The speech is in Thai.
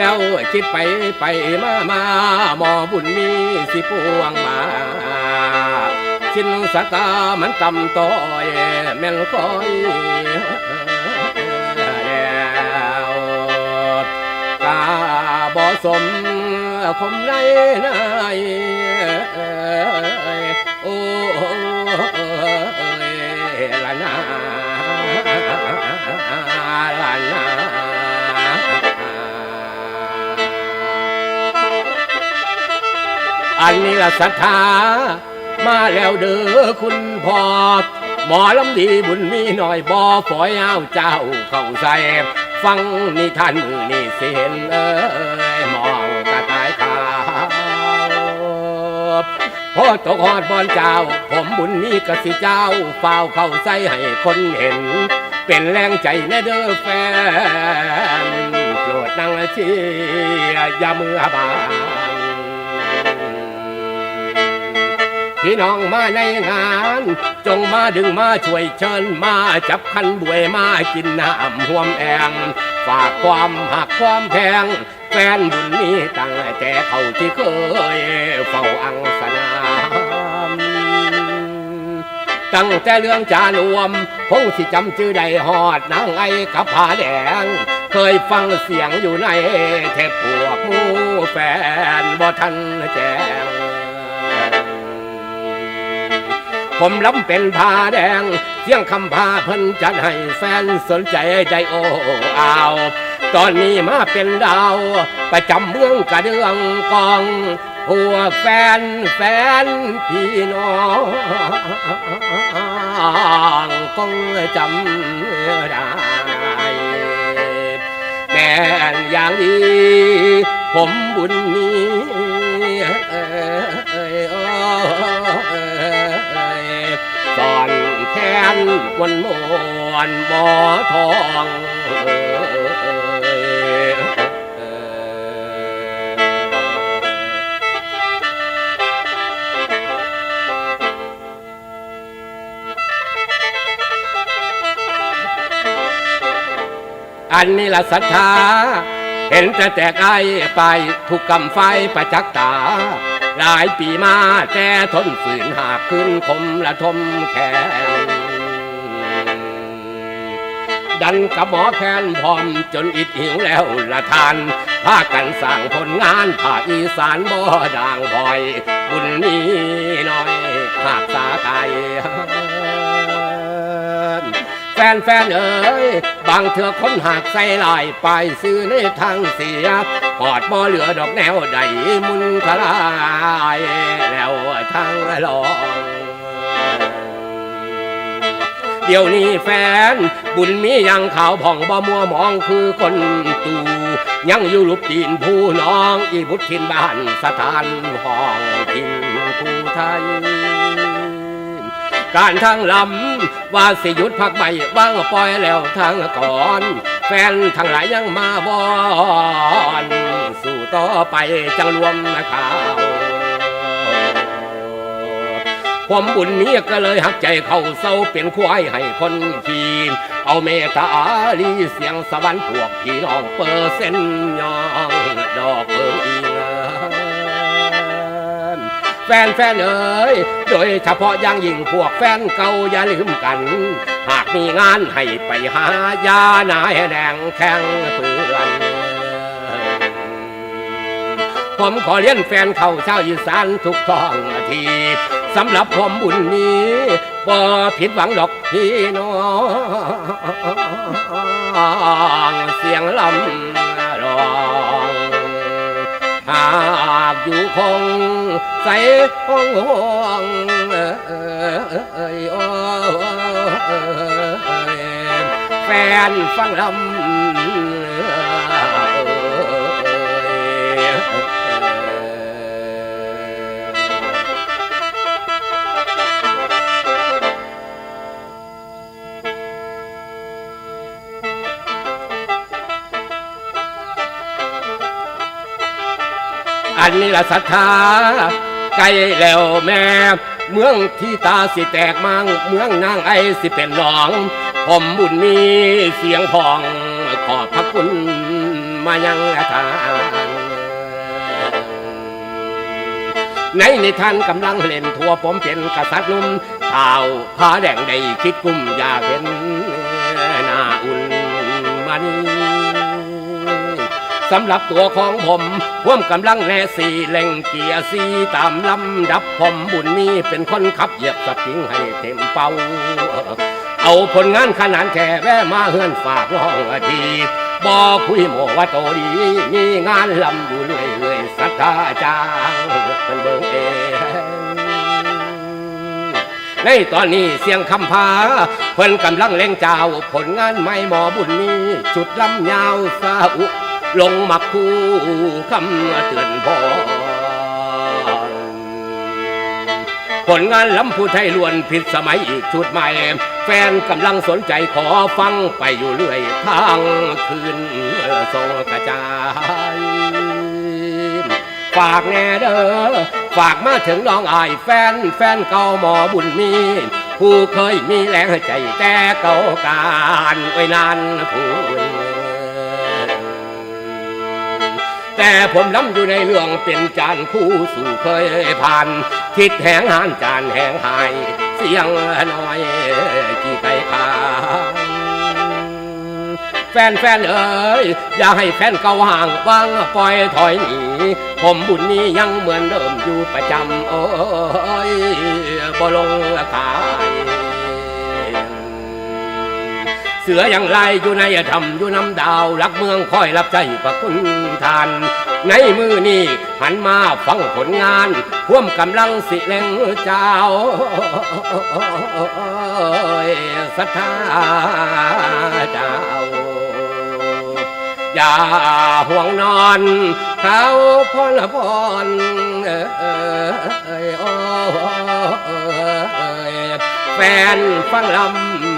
แฟนใดสังคือใดไปหายาแล้วคิดไปไปมามาหมอบุญมีสิปวงมาชินสตามันตำต้อยแม่นคอยแล้วกาบ่สมคมไรนายโอ้ละนา อันนี้ละศรัทธามาแล้วเด้อคุณพ่อหมอลำดีบุญมีหน่อยบอฝอยเอาเจ้าเข้าใส่ฟังนิทานมือนี่เสียนเอ้ยมองกระต่ายขาวพอตกหอดบอนเจ้า ผมบุญมีกสิเจ้าเฝ้าเข้าใส่ให้คนเห็น เป็นแรงใจแน่เด้อแฟนโปรดนั่งเชียร์อย่ามือบา พี่น้องมาในงาน จงมาดึงมาช่วยเชิญมาจับคันบวยมากินน้ำห่วมแองฝากความหักความแพง แฟนบุญนี้ตั้งแต่เขาที่เคยเฝ้าอังสนามตั้งแต่เรื่องจานวมคงสิจำชื่อใดหอดนางไอ้กับผาแดง เคยฟังเสียงอยู่ในเทปพวกมูแฟนบ่ทันแจ้ง ผมล้ำเป็นผ้าแดง เสียงคำพาเพิ่นจัดให้แฟนสนใจใจโอ้อาวตอนนี้มาเป็นดาว ประจำเมืองกระเดืองกองพวแฟนแฟนพี่น้องคงจำได้แม่นอย่างดี ผมบุญนี้ แทนวันมวนหมอทองอันนี้ละศรัทธา เห็นแต่แตกไอไปถูกกำไฟประจักษ์ตา หลายปีมาแต่ทนฝืนหากขึ้นคมละทมแขนดันกับหมอแคนพร้อมจนอิดหิวแล้วละทานพากันสั่งผลงานภาคอีสานบ่ด่างบ่อย บุญนี้น้อยหากสาไกล แฟนแฟนๆเอ้ยบางเถื่อคนหากใส่ลายไปซื้อในทางเสียกอดบ่เหลือดอกแนวใดมุนทลายแล้วทางลองเดี๋ยวนี้แฟน บุญมียังขาวผ่องบ่มัวมองคือคนตูยังอยู่ลุบตีนผู้น้อง อีบุตรทินบ้านสถานห้องทินผู้ไทย การทางลำว่าสิหยุดพักใบว่างปล่อยแล้วทางก่อน แฟนทั้งหลายยังมาบอนสู่ต่อไปจังรวมนะข่าวความบุญนี้ก็เลยหักใจเข้าเศร้าเป็นควายให้คนขี่เอาเมตตาลีเสียงสวรรค์พวกพี่น้องเปอร์เซ็นต์ยองดอกเอิงอิงแฟนแฟนเอ๋ยโดยเฉพาะอย่างยิ่งพวกแฟนเก่าอย่าลืมกัน หากมีงานให้ไปหายานายแดงแข่งเพื่อนผมขอเลี้ยนแฟนเขาชาอีสานทุกท้องทีสำหรับผมบุญนี้บ่ผิดหวังดอกพี่น้องเสียงลำ อยู่คงใส่ห้องห้องเอ้ยโอ้ยแฟนฟังลำ อันนี้ละศรัทธาไกลแล้วแม่ เมืองที่ตาสิแตกมังเมืองนางไอสิเป็นหนอง ผมบุญมีเสียงพอง ขอบพระคุณมายังทางในในิทานกำลังเล่นทัวผมเป็นกษัตริย์นุ่มข่าวผ้าแดงได้คิดกุ้มอยากเห็นหน้าอุ่นมัน สำหรับตัวของผมพ่วมกำลังแน่สีเล่งเกียร์สีตามลำดับผมบุญมีเป็นคนขับเหยียบสปริงให้เต็มเป่าเอาผลงานขนาดแค่แวะมาเฮือนฝากน้องอาทีบอคุยโมว่าโตดีมีงานลำอยู่เรื่อยๆสัทธาจางเป็นเบิงเองในตอนนี้เสียงคำพาเพิ่นกำลังเล่งเจ้า ผลงานไม่หมอบุญมีจุดลำยาวสาอุ ลงมาคู่คำเตือนพอผลงานล้ำพูไทยล้วนผิดสมัยอีกชุดใหม่ แฟนกำลังสนใจขอฟังไปอยู่เรื่อยทางคืนส่งกระจายฝากแน่เด้อฝากมาถึงน้องอายแฟนแฟนเก่าหมอบุญมีผู้เคยมีแรงใจแต่เก่าการไว้นานผู้ แต่ผมล้ำอยู่ในเรื่องเป็นจานคู่สู่เคยผ่านคิดแหงหานจานแหงหาย เสียงน้อยกี่ไก่ขางแฟนแฟนเอ๋ยอย่าให้แฟนเก่าห่างวางปล่อยถอยหนีผมบุญนี้ยังเหมือนเดิมอยู่ประจำโอ้ยบ่ลงขาย เสืออย่างไรอยู่ในธรรมอยู่น้ำดาวรักเมืองคอยรับใจพระคุณทาน ในมือนี้หันมาฟังผลงานพ่วมกำลังสิเล่งเจ้าศรัทธาเจ้า อย่าห่วงนอนเขาพรพรเอยโอ้ยแฟนฟังลำ